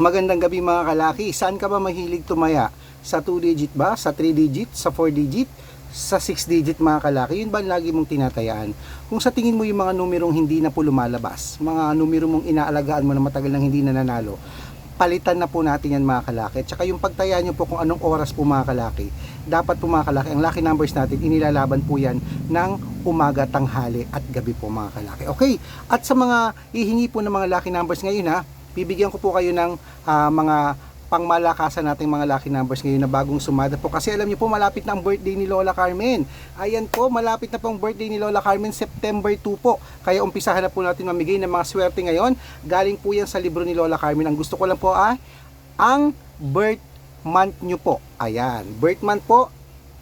Magandang gabi mga kalaki. Saan ka ba mahilig tumaya? Sa 2 digit ba? Sa 3 digit? Sa 4 digit? Sa 6 digit mga kalaki? Yun ba ang lagi mong tinatayaan? Kung sa tingin mo yung mga numerong hindi na po lumalabas, mga numero mong inaalagaan mo na matagal nang hindi na nanalo, palitan na po natin yan mga kalaki. Tsaka yung pagtaya nyo po kung anong oras po mga kalaki, dapat po mga kalaki, ang lucky numbers natin, inilalaban po yan ng umaga, tanghali at gabi po mga kalaki. Okay, at sa mga hihingi po ng mga lucky numbers ngayon ha, bibigyan ko po kayo ng ah, mga pangmalakasan nating mga lucky numbers ngayon na bagong sumada po. Kasi alam niyo po malapit na ang birthday ni Lola Carmen. Ayan po malapit na po ang birthday ni Lola Carmen September 2 po. Kaya umpisahan na po natin mamigay ng mga swerte ngayon. Galing po yan sa libro ni Lola Carmen. Ang gusto ko lang po ay ang birth month nyo po. Ayan birth month po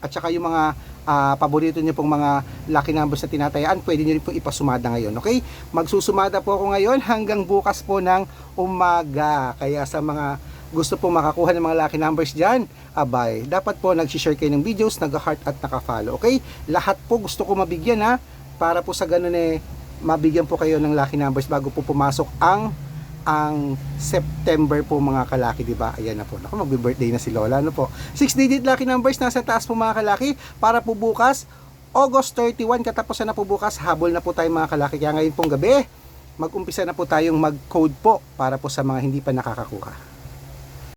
at saka yung mga ah, paborito niyo pong mga lucky numbers na tinatayaan, pwede niyo rin pong ipasumada ngayon, okay? Magsusumada po ako ngayon hanggang bukas po ng umaga. Kaya sa mga gusto pong makakuha ng mga lucky numbers dyan, abay, dapat po nag-share kayo ng videos, nag-heart at naka-follow, okay? Lahat po gusto ko mabigyan ha, para po sa ganun eh, mabigyan po kayo ng lucky numbers bago po pumasok ang ang September po mga kalaki, di ba? Ayan na po. Naku, magbe-birthday na si Lola, ano po? 6 digit lucky numbers nasa taas po mga kalaki para po bukas August 31 katapusan na po bukas, habol na po tayo mga kalaki. Kaya ngayon pong gabi, mag-umpisa na po tayong mag-code po para po sa mga hindi pa nakakakuha.